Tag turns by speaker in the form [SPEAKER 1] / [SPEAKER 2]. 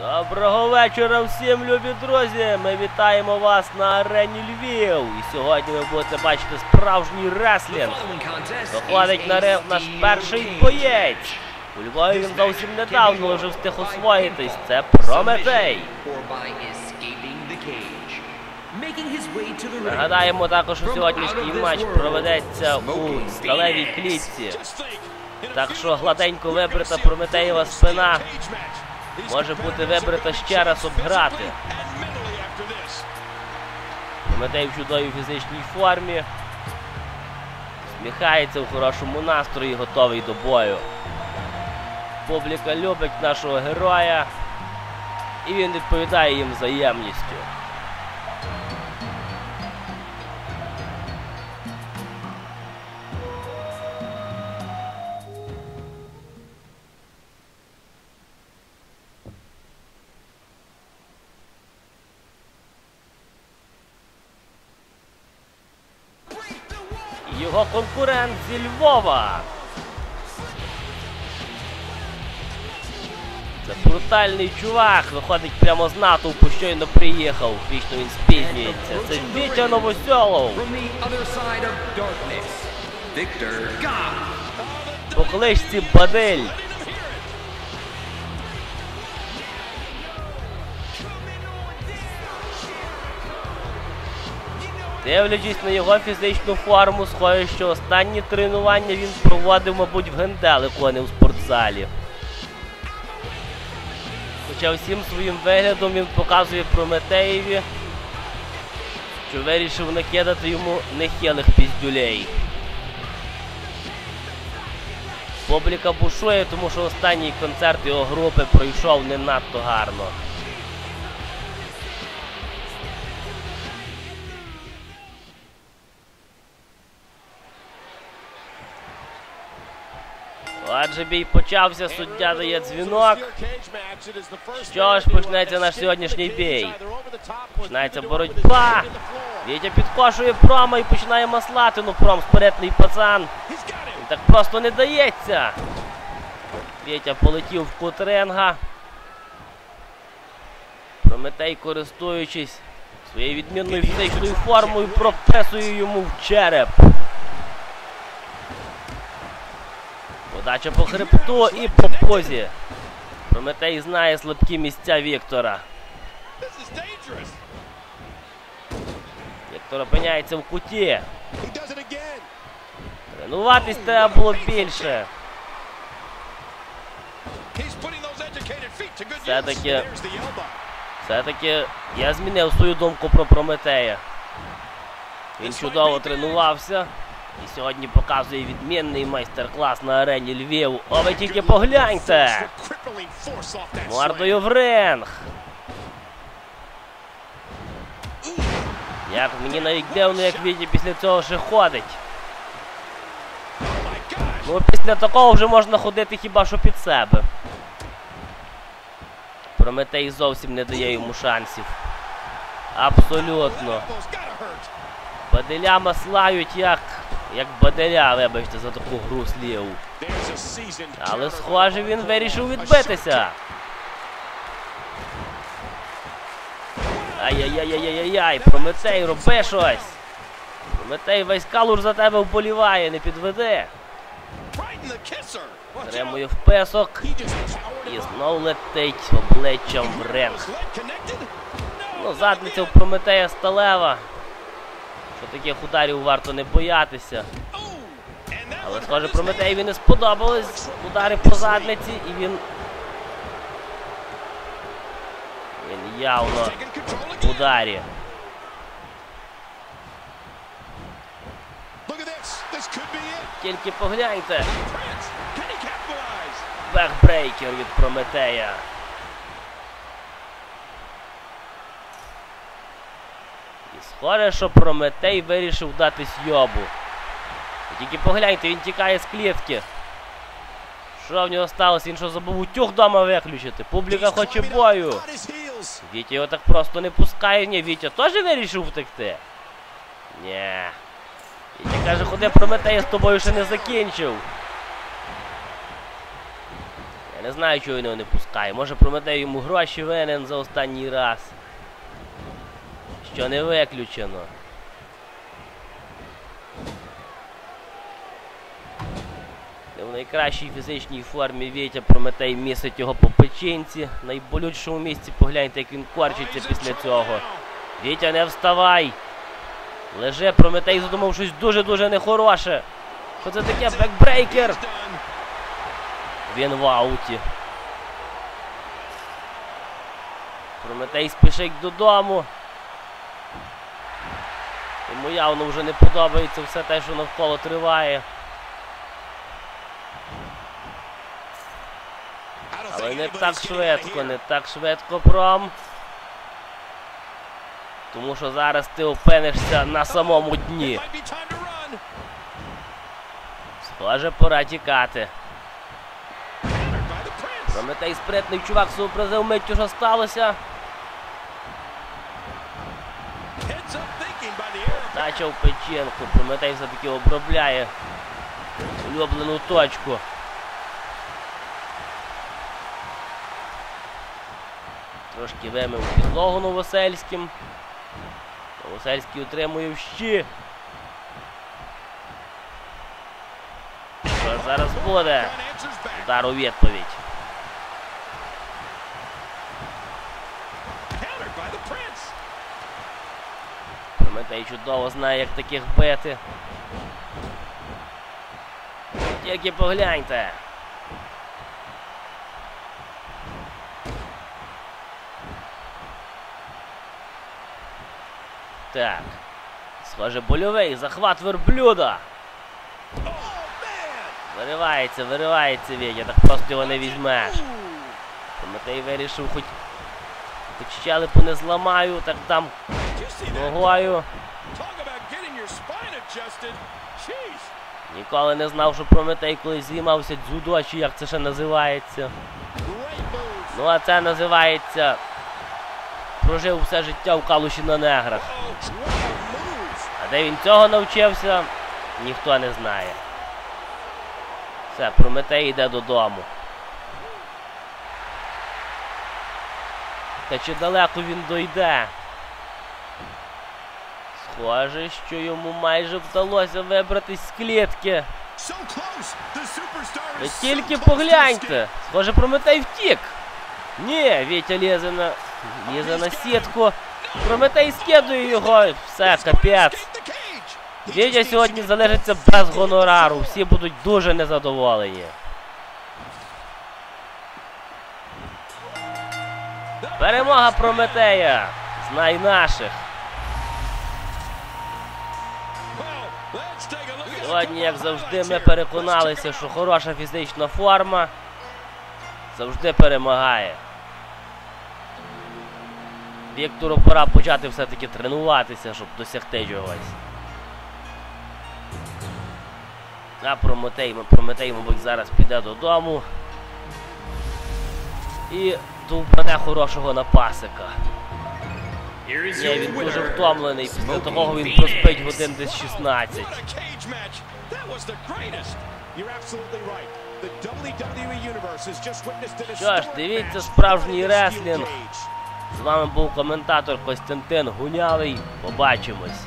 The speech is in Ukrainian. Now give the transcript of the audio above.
[SPEAKER 1] Доброго вечора всім, любі друзі! Ми вітаємо вас на арені Львів. І сьогодні ви будете бачити справжній реслінг. Виходить на ринг наш перший боєць. У Львові він зовсім недавно вже встиг освоїтись. Це Прометей. Нагадаємо також, що сьогоднішній матч проведеться у сталевій клітці. Так що гладенько вибрита Прометеєва спина може бути вибрита ще раз обграти. Прометей в чудовій фізичній формі. Сміхається в хорошому настрої, готовий до бою. Публіка любить нашого героя. І він відповідає їм взаємністю. Його конкурент зі Львова. Це брутальний чувак, виходить прямо з натовпу, щойно приїхав. Вічно він спізнюється. Це Вітя Новосьолов. По колишці Бадель. Дивлячись на його фізичну форму, схоже, що останні тренування він проводив, мабуть, в генделику, а не у спортзалі. Хоча всім своїм виглядом він показує Прометеєві, що вирішив накидати йому нехилих піздюлей. Публіка бушує, тому що останній концерт його групи пройшов не надто гарно. Отже, бій почався, суддя дає дзвінок. Що ж, почнеться наш сьогоднішній бій. Починається боротьба. Вітя підкошує прома і починає маслати. Ну пром спритний пацан. Він так просто не дається. Вітя полетів в кут ринга. Прометей, користуючись своєю відмінною фізичною формою, прописує йому в череп. Подача по хребту і по позі. Прометей знає слабкі місця Віктора. Віктор опиняється в куті. Тренуватись треба було більше. Все-таки все-таки я змінив свою думку про Прометея. Він чудово тренувався. І сьогодні показує відмінний майстер-клас на арені Львів. О, ви тільки погляньте! Мордою в ринг! Як мені навіть дивно, як Віті після цього ще ходить. Ну, після такого вже можна ходити хіба що під себе. Прометей зовсім не дає йому шансів. Абсолютно. Баделя маслають як як баделя, вибачте, за таку гру слів. Але схоже він вирішив відбитися. Ай-яй-яй-яй-яй-яй, Прометей, роби щось. Прометей, весь калур за тебе вболіває, не підведи. Тримує в песок. І знов летить обличчям в ринг. Ну, задниця в Прометея сталева. Що таких ударів варто не боятися. Але, схоже, Прометеєві не сподобались удари по задниці і він. Він явно в ударі. Тільки погляньте. Бекбрейкер від Прометея. Схоже, що Прометей вирішив дати йобу. Тільки погляньте, він тікає з клітки. Що в нього сталося? Він що забув утюг вдома виключити? Публіка хоче бою. Вітя його так просто не пускає. Ні, Вітя теж вирішив втекти. Ні. Вітя каже, ходи Прометей, я з тобою ще не закінчив. Я не знаю, чого він його не пускає. Може Прометей йому гроші винен за останній раз. Що не виключено. В найкращій фізичній формі Вітя Прометей місить його по печінці. В найболючішому місці погляньте, як він корчиться після цього. Вітя, не вставай! Лежи, Прометей задумав щось дуже-дуже нехороше. Що це таке? Бекбрейкер! Він в ауті. Прометей спішить додому. Йому явно вже не подобається все те, що навколо триває. Але не так швидко, не так швидко пром. Тому що зараз ти опинишся на самому дні. Схоже, пора тікати. Прометей спритний чувак сообразив миттю, що сталося. Тача в. Прометей все-таки обробляє улюблену точку. Трошки вимив підлогу Новосельським. Новосельський отримує вщі. Що зараз буде? Удар у відповідь. Прометей чудово знає, як таких бити. Тільки погляньте. Так. Схоже, больовий захват верблюда. Виривається, виривається Вітя, так просто його не візьмеш. Прометей вирішив хоч, хоч щелепу не зламаю, так там ногою. Ніколи не знав, що Прометей колись займався дзюдо, чи як це ще називається. Ну а це називається. Прожив все життя в калуші на неграх. А де він цього навчився, ніхто не знає. Все, Прометей йде додому. Та чи далеко він дойде? Схоже, що йому майже вдалося вибратись з клітки. Ви тільки погляньте! Схоже, Прометей втік. Ні, Вітя лізе на. лізе на сітку. Прометей скидує його. Все, капець. Вітя сьогодні залишиться без гонорару. Всі будуть дуже незадоволені. Перемога Прометея. Знай наших. Сьогодні, як завжди, ми переконалися, що хороша фізична форма завжди перемагає. Віктору пора почати все-таки тренуватися, щоб досягти чогось. А Прометей, Прометей, мабуть, зараз піде додому. І довбане хорошого напасика. Ні, він дуже втомлений. Після того він проспить годин десь 16. Що ж, дивіться справжній реслінг. З вами був коментатор Костянтин Гунявий. Побачимось.